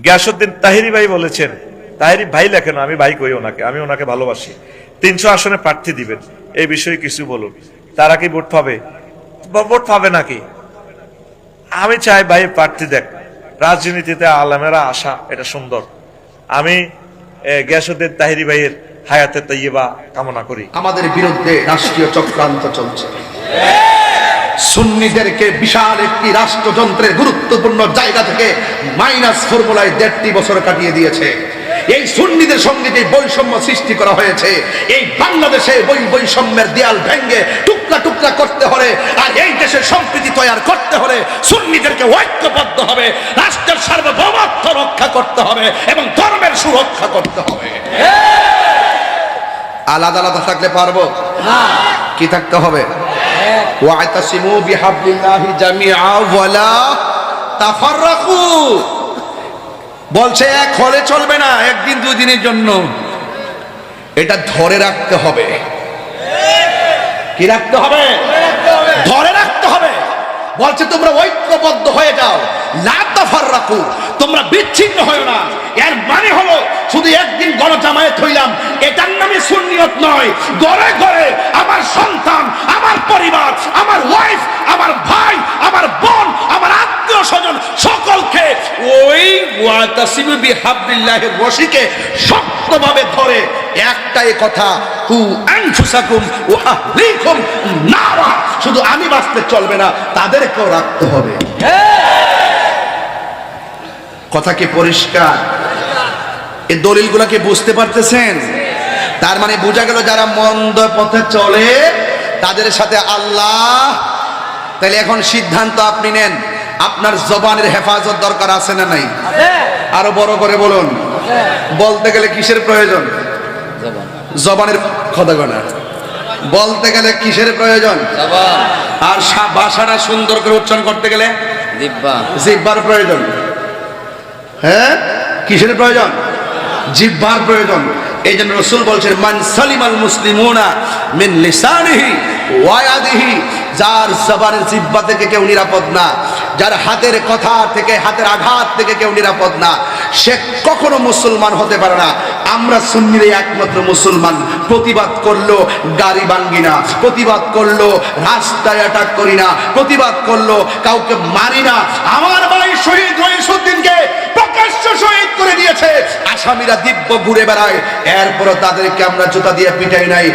গিয়াসুদ্দিন তাহিরি ভাই বলেছেন, তাহিরি ভাই লেখেন, আমি ভাই কই ওনাকে, আমি ওনাকে ভালোবাসি। তিনশো আসনে প্রার্থী দিবেন, এই বিষয়ে কিছু বলুন। তারা কি ভোট পাবে? ভোট পাবে নাকি? আমি চাই ভাই প্রার্থী দেখ, রাজনীতিতে আলেমেরা আসা, এটা সুন্দর। আমি গিয়াসুদ্দিন তাহিরি ভাইয়ের হায়াতে তৈবা কামনা করি। আমাদের বিরুদ্ধে রাষ্ট্রীয় চক্রান্ত চলছে। সুন্নিদেরকে বিশাল একটি রাষ্ট্রযন্ত্রের গুরুত্বপূর্ণ জায়গা থেকে মাইনাস ফর্মুলায় দেড়টি বছর কাটিয়ে দিয়েছে। এই সুন্নিদের সঙ্গে যে বৈষম্য সৃষ্টি করা হয়েছে এই বাংলাদেশে বই বৈষম্যের দেয়াল ভেঙ্গে টুকরা টুকরা করতে হলে আর এই দেশের সম্প্রীতি তৈরি করতে হলে সুন্নিদেরকে ঐক্যবদ্ধ হবে রাষ্ট্রের সার্বভৌমত্ব রক্ষা করতে হবে এবং ধর্মের সুরক্ষা করতে হবে। আলাদা আলাদা থাকলে পারব? কি থাকতে হবে? ওয়াতাসিমু বিহাবলিল্লাহি জামিআ ওয়ালা তাফাররাকু। বলছে, এক হলে চলবে না, একদিন দুই দিনের জন্য। এটা ধরে রাখতে হবে। কি রাখতে হবে? বলছে, তোমরা ঐক্যবদ্ধ হয়ে যাও। রাখো তোমরা বিচ্ছিন্ন হয়েও না। এর মানে হলো, শুধু একদিন গণজামায়াত হইলাম, এটার নামে সুন্নিয়ত নয়। গড়ে গড়ে আমার সন্তান, আমার পরিবার, আমার ওয়াইফ আমার শুধু আমি বাঁচতে চলবে না, তাদেরকেও রাখতে হবে। কথা কি পরিষ্কার? এই দলিলগুলোকে বুঝতে পারতেছেন? তার মানে বোঝা গেল যারা মন্দ পথে চলে, তাদের সাথে আল্লাহ। তাহলে এখন সিদ্ধান্ত আপনি নেন, আপনার জবানের হেফাজত দরকার আছে না নাই? আরও বড় করে বলুন। বলতে গেলে কিসের প্রয়োজন? জবানের কথা গণা বলতে গেলে কিসের প্রয়োজন? আর ভাষাটা সুন্দর করে উচ্চারণ করতে গেলে জিব্বার প্রয়োজন। হ্যাঁ? কিসের প্রয়োজন? জিব্বার প্রয়োজন। এই জন্য রসুল বলছেন মান সালিমাল মুসলিমুনা মিন লিসানিহি ওয়ায়াদিহি যার জবানের জিব্বা থেকে কেউ নিরাপদ না। যার হাতের কথা থেকে, হাতের আঘাত থেকে কেউ নিরাপদ না। সে কখনো মুসলমান হতে পারে না। আমরা সুন্নিরে একমাত্র মুসলমান। প্রতিবাদ করল গাড়ি ভাঙ্গি না। প্রতিবাদ করল রাস্তায় অ্যাটাক করি না। প্রতিবাদ করল কাউকে মারি না। আমার ভাই শহীদ রহিসুদ্দিনকে প্রকাশ্য শহীদ করে দিয়েছে। আসামিরা দিব্য ঘুরে বেড়ায়। এরপরও তাদেরকে আমরা জুতা দিয়ে পিটাই নাই।